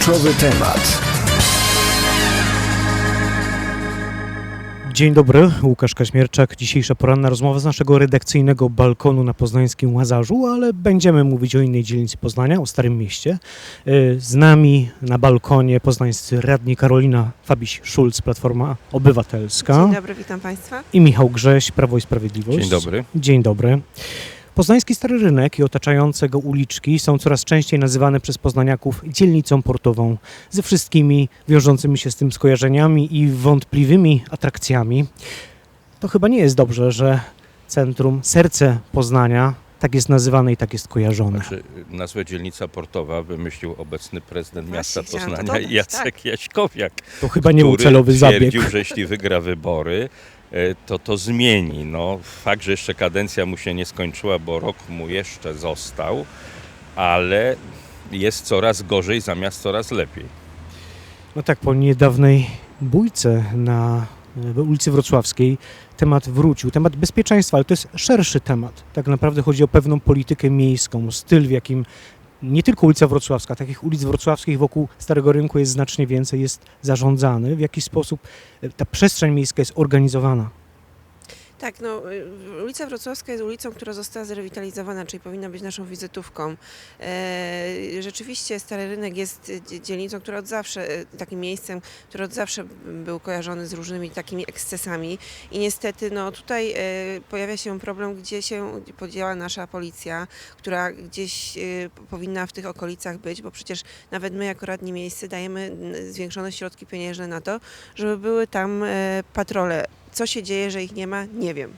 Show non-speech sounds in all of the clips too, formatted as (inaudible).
Kluczowy temat. Dzień dobry, Łukasz Kaśmierczak. Dzisiejsza poranna rozmowa z naszego redakcyjnego balkonu na poznańskim Łazarzu, ale będziemy mówić o innej dzielnicy Poznania, o Starym Mieście. Y, Z nami na balkonie poznańscy radni Karolina Fabiś-Szulc, Platforma Obywatelska Dzień dobry, witam Państwa. i Michał Grześ, Prawo i Sprawiedliwość. Dzień dobry. Dzień dobry. Poznański Stary Rynek i otaczające go uliczki są coraz częściej nazywane przez poznaniaków dzielnicą portową, ze wszystkimi wiążącymi się z tym skojarzeniami i wątpliwymi atrakcjami. To chyba nie jest dobrze, że centrum, serce Poznania tak jest nazywane i tak jest kojarzone. Znaczy, nazwę dzielnica portowa wymyślił obecny prezydent miasta Poznania dodać, Jacek tak. Jaśkowiak, To chyba nie był celowy zabieg. twierdził, że jeśli wygra wybory, to to zmieni. No, fakt, że jeszcze kadencja mu się nie skończyła, bo rok mu jeszcze został, ale jest coraz gorzej zamiast coraz lepiej. No tak, po niedawnej bójce na e, ulicy Wrocławskiej temat wrócił. Temat bezpieczeństwa, ale to jest szerszy temat. Tak naprawdę chodzi o pewną politykę miejską, styl, w jakim nie tylko ulica Wrocławska, takich ulic wrocławskich wokół Starego Rynku jest znacznie więcej, jest zarządzany, w jaki sposób e, ta przestrzeń miejska jest organizowana. Tak, no, y, ulica Wrocławska jest ulicą, która została zrewitalizowana, czyli powinna być naszą wizytówką. E, rzeczywiście Stary Rynek jest dzie- dzielnicą, która od zawsze, y, takim miejscem, który od zawsze był kojarzony z różnymi takimi ekscesami i niestety no, tutaj e, pojawia się problem, gdzie się podziała nasza policja, która gdzieś powinna w tych okolicach być, bo przecież nawet my jako radni miejscy dajemy zwiększone środki pieniężne na to, żeby były tam e, patrole. Co się dzieje, że ich nie ma, nie wiem.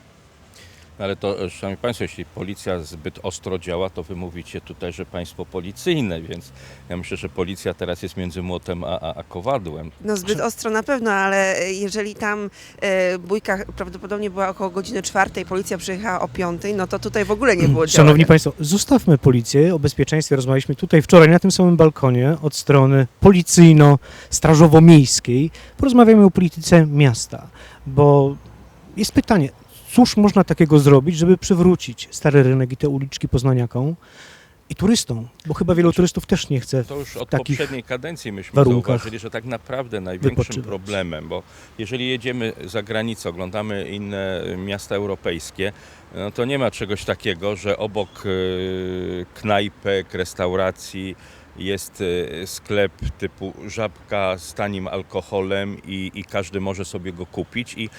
Ale to, e, szanowni państwo, jeśli policja zbyt ostro działa, to wy mówicie tutaj, że państwo policyjne, więc ja myślę, że policja teraz jest między młotem a, a, a kowadłem. No zbyt ostro na pewno, ale jeżeli tam e, bójka prawdopodobnie była około godziny czwartej, policja przyjechała o piątej, no to tutaj w ogóle nie było Szanowni działania. Państwo, zostawmy policję. O bezpieczeństwie rozmawialiśmy tutaj wczoraj na tym samym balkonie od strony policyjno-strażowo-miejskiej. Porozmawiamy o polityce miasta, bo jest pytanie, cóż można takiego zrobić, żeby przywrócić Stary Rynek i te uliczki poznaniakom i turystom, bo chyba wielu turystów też nie chce. To już od takich poprzedniej kadencji myśmy warunkach zauważyli, że tak naprawdę największym wypoczywać. problemem, bo jeżeli jedziemy za granicę, oglądamy inne miasta europejskie, no to nie ma czegoś takiego, że obok e, knajpek, restauracji jest e, sklep typu żabka z tanim alkoholem i, i każdy może sobie go kupić i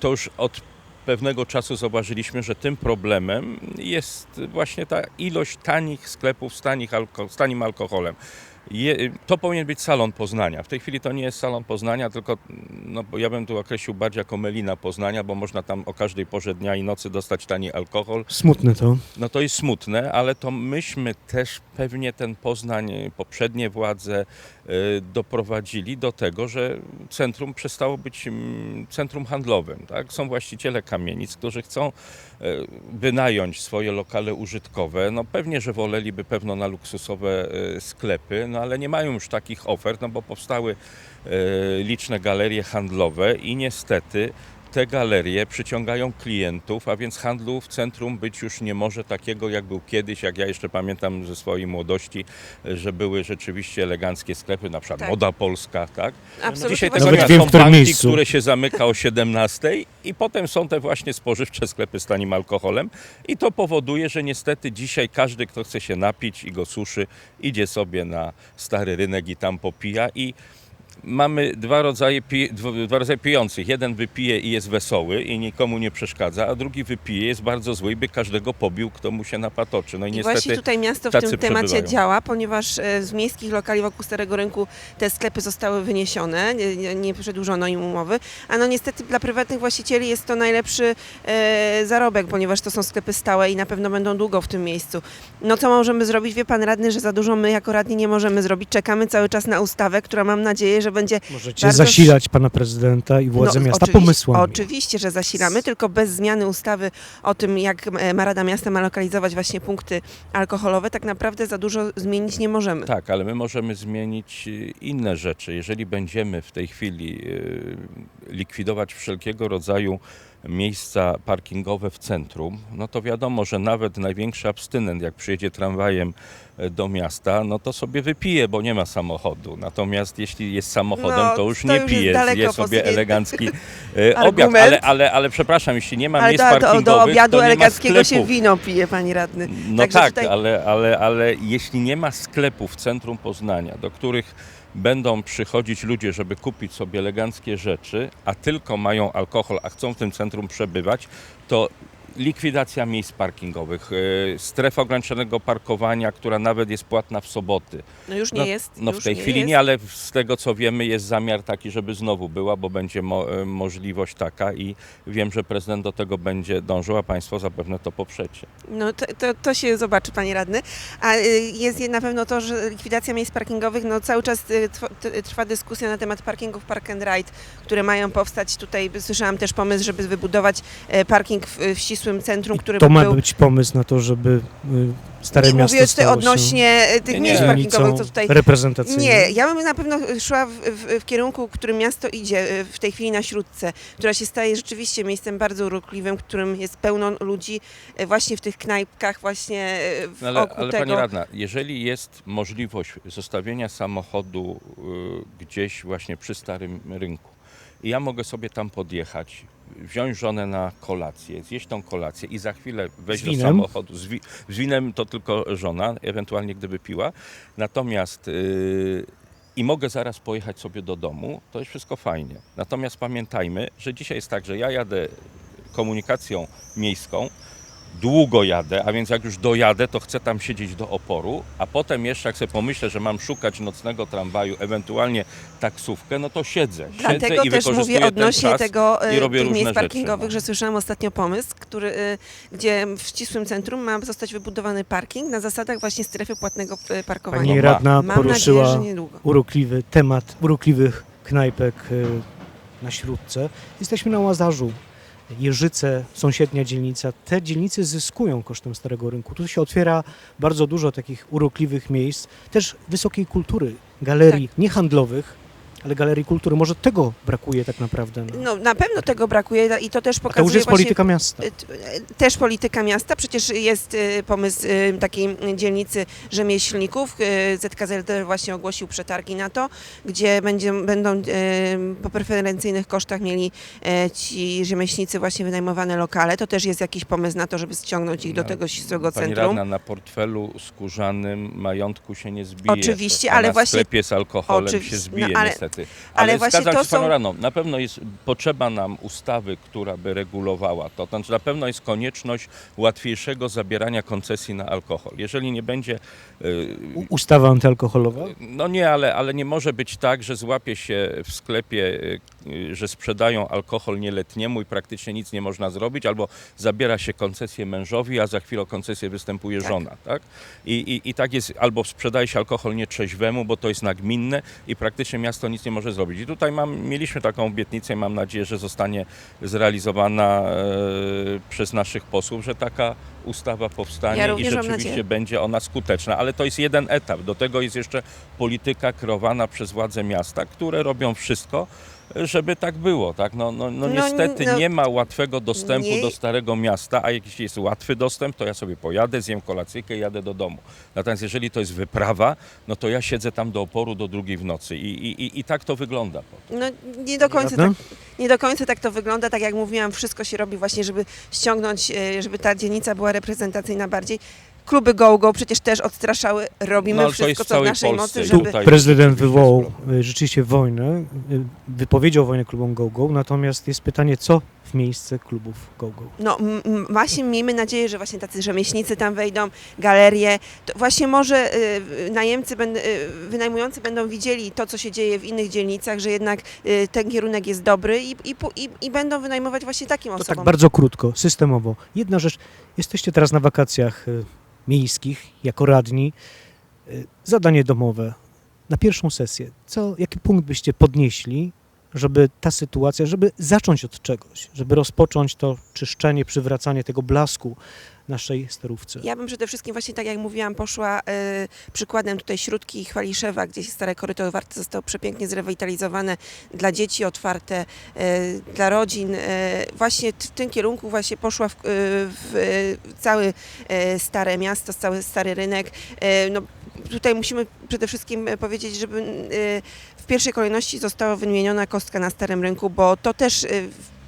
to już od pewnego czasu zauważyliśmy, że tym problemem jest właśnie ta ilość tanich sklepów z, tanich alko- z tanim alkoholem. Je, to powinien być salon Poznania. W tej chwili to nie jest salon Poznania, tylko no, ja bym tu określił bardziej jako melina Poznania, bo można tam o każdej porze dnia i nocy dostać tani alkohol. Smutne to. No to jest smutne, ale to myśmy też pewnie ten Poznań, y, poprzednie władze y, doprowadzili do tego, że centrum przestało być mm, centrum handlowym. Tak? Są właściciele kamienic, którzy chcą y, wynająć swoje lokale użytkowe. No pewnie, że woleliby pewno na luksusowe y, sklepy, no ale nie mają już takich ofert, no bo powstały y, liczne galerie handlowe i niestety te galerie przyciągają klientów, a więc handlu w centrum być już nie może takiego, jak był kiedyś, jak ja jeszcze pamiętam ze swojej młodości, że były rzeczywiście eleganckie sklepy, na przykład Tak. Moda Polska, tak? Absolutnie Dzisiaj tego Nawet nie wiem, w Są którym banki, miejscu. które się zamyka o 17 i potem są te właśnie spożywcze sklepy z tanim alkoholem i to powoduje, że niestety dzisiaj każdy, kto chce się napić i go suszy, idzie sobie na stary rynek i tam popija i mamy dwa rodzaje, pi- dwa rodzaje pijących. Jeden wypije i jest wesoły i nikomu nie przeszkadza, a drugi wypije, jest bardzo zły i by każdego pobił, kto mu się napatoczy. No i I niestety właśnie tutaj miasto w tym temacie przebywają. działa, ponieważ e, z miejskich lokali wokół Starego Rynku te sklepy zostały wyniesione, nie, nie- nie przedłużono im umowy, a no niestety dla prywatnych właścicieli jest to najlepszy e, zarobek, ponieważ to są sklepy stałe i na pewno będą długo w tym miejscu. No co możemy zrobić? Wie pan radny, że za dużo my jako radni nie możemy zrobić. Czekamy cały czas na ustawę, która mam nadzieję, że będzie Możecie Bardzo zasilać pana prezydenta i władze No, miasta oczywiście- pomysłami. Oczywiście, że zasilamy, tylko bez zmiany ustawy o tym, jak e, ma Rada Miasta ma lokalizować właśnie punkty alkoholowe, tak naprawdę za dużo zmienić nie możemy. Tak, ale my możemy zmienić y, inne rzeczy. Jeżeli będziemy w tej chwili y, likwidować wszelkiego rodzaju miejsca parkingowe w centrum, no to wiadomo, że nawet największy abstynent, jak przyjedzie tramwajem e, do miasta, no to sobie wypije, bo nie ma samochodu. Natomiast jeśli jest samochodem, No, to już to nie już pije, je sobie elegancki (laughs) e, obiad. Ale, ale, ale przepraszam, jeśli nie ma Ale miejsc do, parkingowych, do obiadu eleganckiego się wino pije, pani radny. No Także tak, tutaj- ale, ale, ale jeśli nie ma sklepów w centrum Poznania, do których będą przychodzić ludzie, żeby kupić sobie eleganckie rzeczy, a tylko mają alkohol, a chcą w tym centrum przebywać, to likwidacja miejsc parkingowych, e, strefa ograniczonego parkowania, która nawet jest płatna w soboty. No już nie No, jest. no w tej chwili jest. nie, ale z tego co wiemy jest zamiar taki, żeby znowu była, bo będzie mo- e, możliwość taka i wiem, że prezydent do tego będzie dążył, a państwo zapewne to poprzecie. No to, to, to się zobaczy, panie radny. A y, jest je- na pewno to, że likwidacja miejsc parkingowych, no cały czas y, trwa dyskusja na temat parkingów Park and Ride, które mają powstać. Tutaj słyszałam też pomysł, żeby wybudować e, parking w, w ścisłym centrum, który To by ma był... być pomysł na to, żeby y, Stare I Miasto mówię tutaj się odnośnie tych Nie, miejsc nie. parkingowych, co tutaj... reprezentacyjną. Nie, ja bym na pewno szła w, w, w kierunku, w którym miasto idzie e, w tej chwili na Śródce, która się staje rzeczywiście miejscem bardzo urokliwym, w którym jest pełno ludzi właśnie w tych knajpkach, właśnie w No ale, oku ale tego. pani radna, jeżeli jest możliwość zostawienia samochodu y, gdzieś właśnie przy starym rynku i ja mogę sobie tam podjechać, wziąć żonę na kolację, zjeść tą kolację i za chwilę wejść do samochodu, z, wi- z winem to tylko żona, ewentualnie gdyby piła, natomiast y, i mogę zaraz pojechać sobie do domu, to jest wszystko fajnie. Natomiast pamiętajmy, że dzisiaj jest tak, że ja jadę komunikacją miejską, długo jadę, a więc jak już dojadę, to chcę tam siedzieć do oporu, a potem jeszcze jak sobie pomyślę, że mam szukać nocnego tramwaju, ewentualnie taksówkę, no to siedzę. Dlatego siedzę i też mówię odnośnie tego i robię tych miejsc rzeczy, parkingowych, no. że słyszałam ostatnio pomysł, który, e, gdzie w ścisłym centrum ma zostać wybudowany parking na zasadach właśnie strefy płatnego e, parkowania. Pani radna Mam poruszyła nadzieję, że niedługo. urokliwy temat urokliwych knajpek y, na Śródce. Jesteśmy na Łazarzu. Jeżyce, sąsiednia dzielnica, te dzielnice zyskują kosztem Starego Rynku. Tu się otwiera bardzo dużo takich urokliwych miejsc, też wysokiej kultury, galerii Tak. nie handlowych, ale galerii kultury. Może tego brakuje tak naprawdę. No. No, na pewno tego brakuje i to też A to pokazuje już jest właśnie polityka miasta. T- e, Też polityka miasta. Przecież jest e, pomysł takiej dzielnicy rzemieślników. ZKZD właśnie ogłosił przetargi na to, gdzie będzie, będą po preferencyjnych kosztach mieli ci rzemieślnicy właśnie wynajmowane lokale. To też jest jakiś pomysł na to, żeby ściągnąć ich do tego ścisłego Pani centrum. radna, na portfelu skórzanym majątku się nie zbije. Oczywiście, ale na właśnie- sklepie z alkoholem Oczywiście, się zbije no, ale- niestety. Ale Ale, właśnie zgadzam to się z paną są- radną, na pewno jest potrzeba nam ustawy, która by regulowała to. Znaczy na pewno jest konieczność łatwiejszego zabierania koncesji na alkohol. Jeżeli nie będzie y, U- Ustawa antyalkoholowa. no nie, ale, ale nie może być tak, że złapie się w sklepie, y, y, że sprzedają alkohol nieletniemu i praktycznie nic nie można zrobić, albo zabiera się koncesję mężowi, a za chwilę o koncesję występuje Tak. żona. Tak? I, i, I tak jest, albo sprzedaje się alkohol nietrzeźwemu, bo to jest nagminne i praktycznie miasto nic nie może zrobić. I tutaj mam, mieliśmy taką obietnicę i mam nadzieję, że zostanie zrealizowana e, przez naszych posłów, że taka ustawa powstanie Ja i również mam rzeczywiście nadzieję. będzie ona skuteczna. Ale to jest jeden etap. Do tego jest jeszcze polityka kreowana przez władze miasta, które robią wszystko, żeby tak było. Tak? No, no, no No, niestety no, nie ma łatwego dostępu nie- do Starego Miasta, a jeśli jest łatwy dostęp, to ja sobie pojadę, zjem kolacyjkę i jadę do domu. Natomiast jeżeli to jest wyprawa, no to ja siedzę tam do oporu do drugiej w nocy i, i, i, i tak to wygląda. No, nie do końca tak, nie do końca tak to wygląda. Tak jak mówiłam, wszystko się robi właśnie, żeby ściągnąć, e, żeby ta dzielnica była reprezentacyjna bardziej. Kluby go-go przecież też odstraszały. Robimy No, wszystko, co w naszej Polsce mocy, Tu żeby... tutaj- prezydent wywołał y, rzeczywiście wojnę, y, wypowiedział wojnę klubom GoGo, natomiast jest pytanie, co w miejsce klubów GoGo? No właśnie miejmy nadzieję, że właśnie tacy rzemieślnicy tam wejdą, galerie. To właśnie może y, najemcy, będ, y, wynajmujący będą widzieli to, co się dzieje w innych dzielnicach, że jednak y, ten kierunek jest dobry i, i, i, i będą wynajmować właśnie takim To osobom. tak bardzo krótko, systemowo. Jedna rzecz, jesteście teraz na wakacjach y, miejskich, jako radni. Y, Zadanie domowe na pierwszą sesję. Co, jaki punkt byście podnieśli, żeby ta sytuacja, żeby zacząć od czegoś, żeby rozpocząć to czyszczenie, przywracanie tego blasku naszej Starówce? Ja bym przede wszystkim właśnie tak jak mówiłam, poszła e, przykładem tutaj Śródki Chwaliszewa, gdzie stare koryto warte zostało przepięknie zrewitalizowane dla dzieci, otwarte e, dla rodzin. E, właśnie w tym kierunku właśnie poszła w, e, w, całe e, stare miasto, cały stary rynek. E, no, tutaj musimy przede wszystkim powiedzieć, żeby e, w pierwszej kolejności została wymieniona kostka na Starym Rynku, bo to też e,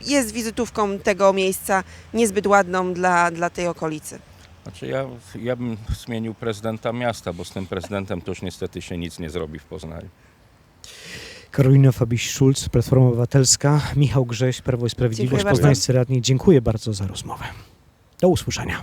jest wizytówką tego miejsca niezbyt ładną dla, dla tej okolicy. Znaczy ja, ja bym zmienił prezydenta miasta, bo z tym prezydentem to już niestety się nic nie zrobi w Poznaniu. Karolina Fabiś-Szulc, Platforma Obywatelska, Michał Grześ, Prawo i Sprawiedliwość, Dziękuję bardzo. Poznańscy Radni. Dziękuję bardzo za rozmowę. Do usłyszenia.